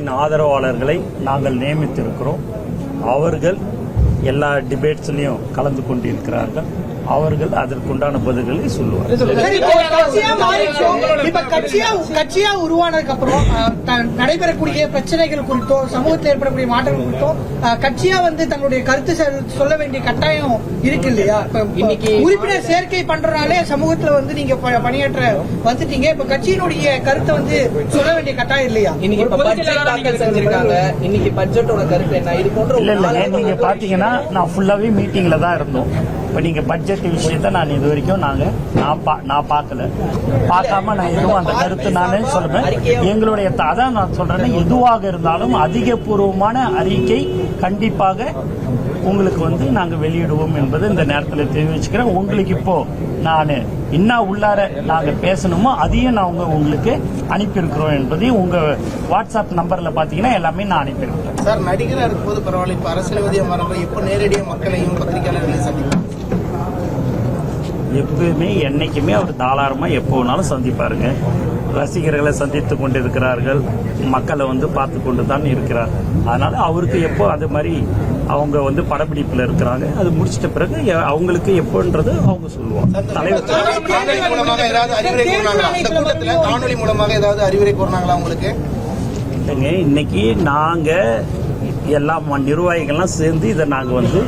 ஆதரவாளர்களை நாங்கள் நியமித்திருக்கிறோம். அவர்கள் எல்லா டிபேட்ஸ்லையும் கலந்து கொண்டிருக்கிறார்கள். அவர்கள் அதற்குண்டான பதில்களை சொல்லுவார்கள். சரி, இப்போ கட்சியா கட்சியா உருவானதுக்கு அப்புறம் நடைபெறக்கூடிய பிரச்சனைகள் குறித்தோ சமூகத்தில் ஏற்படக்கூடிய மாற்றங்கள் குறித்தோ கட்சியா வந்து தங்களுடைய கருத்து சொல்ல வேண்டிய கட்டாயம் இருக்கு இல்லையா? இப்ப இன்னைக்கு உறுப்பினர் சேர்க்கை பண்றதுனாலே சமூகத்துல வந்து நீங்க ப- பணியாற்ற வந்துட்டீங்க. இப்ப கட்சியினுடைய கருத்தை வந்து சொல்ல வேண்டிய கட்டாயம் இல்லையா? இன்னைக்கு இப்ப பட்ஜெட் செஞ்சிருக்காங்க. இன்னைக்கு பட்ஜெட்டோட கருத்து என்ன? இது போன்ற நீங்க பாத்தீங்கன்னா நான் ஃபுல்லாவே மீட்டிங்ல தான் இருந்தோம். இப்ப நீங்க பட்ஜெட் விஷயத்த நான் இது வரைக்கும் நாங்க நான் பா- நான் பார்க்கல. பார்க்காம நான் எதுவும் அந்த கருத்து நானே சொல்றேன். எங்களுடைய அதான் நான் சொல்றேன் எதுவாக இருந்தாலும் அதிகபூர்வமான அறிக்கை கண்டிப்பாக உங்களுக்கு வந்து நாங்க வெளியிடுவோம் என்பது இந்த நேரத்தில் தெரிவிச்சுக்கிறேன். உங்களுக்கு இப்போ நான் என்ன உள்ளார நாங்க பேசணுமோ அதையும் நான் உங்களுக்கு அனுப்பியிருக்கிறோம் என்பதையும் உங்க வாட்ஸ்அப் நம்பர்ல பாத்தீங்கன்னா எல்லாமே நான் அனுப்பியிருக்கிறேன். சார் நடிகராக இருக்கும்போது பரவாயில்ல. இப்ப அரசியல்வாதியா மாறும்போது எப்போ நேரடியாக மக்களையும் பத்திரிகையாளர்களையும் சந்திக்கலாம் எப்பவுமே என்னைக்குமே அவர் தாராளமா எப்போ வேணாலும் சந்திப்பாருங்க. ரசிகர்களை சந்தித்து கொண்டிருக்கிறார்கள். மக்களை வந்து பார்த்து கொண்டு தான் இருக்கிறார். அதனால அவருக்கு எப்போ அது மாதிரி அவங்க வந்து படப்பிடிப்புல இருக்கிறாங்க அது முடிச்சிட்ட பிறகு அவங்களுக்கு எப்போன்றது அவங்க சொல்லுவாங்க. தலைவர் காணொலி மூலமாக ஏதாவது அறிவுரை கூறினாங்களா? உங்களுக்கு? இல்லைங்க இன்னைக்கு நாங்க எல்லா நிர்வாகிகள்லாம் சேர்ந்து இதை நாங்க வந்து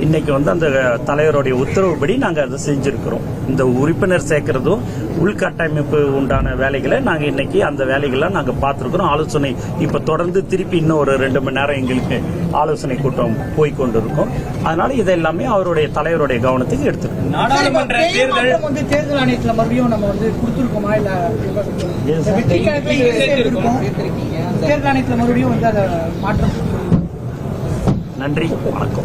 இன்னைக்கு வந்து அந்த தலைவருடைய உத்தரவுப்படி நாங்க அதை செஞ்சிருக்கிறோம். இந்த உறுப்பினர் சேர்க்கறதும் உள்கட்டமைப்பு உண்டான வேலைகளை நாங்க இன்னைக்கு அந்த வேலைகளை நாங்க பார்த்திருக்கிறோம். ஆலோசனை இப்ப தொடர்ந்து திருப்பி இன்னும் ஒரு ரெண்டு மணி நேரம் எங்களுக்கு ஆலோசனை கூட்டம் போய் கொண்டிருக்கோம். அதனால இது எல்லாமே அவருடைய தலைவருடைய கவனத்துக்கு எடுத்துருக்கோம் நாடாளுமன்ற தேர்தல் வந்து தேர்தல் ஆணையத்துல மறுபடியும் நம்ம வந்து கொடுத்துருக்கோமா இல்ல. தேர்தல் ஆணையத்துல மறுபடியும் வந்து அதை மாற்றம். நன்றி. வணக்கம்.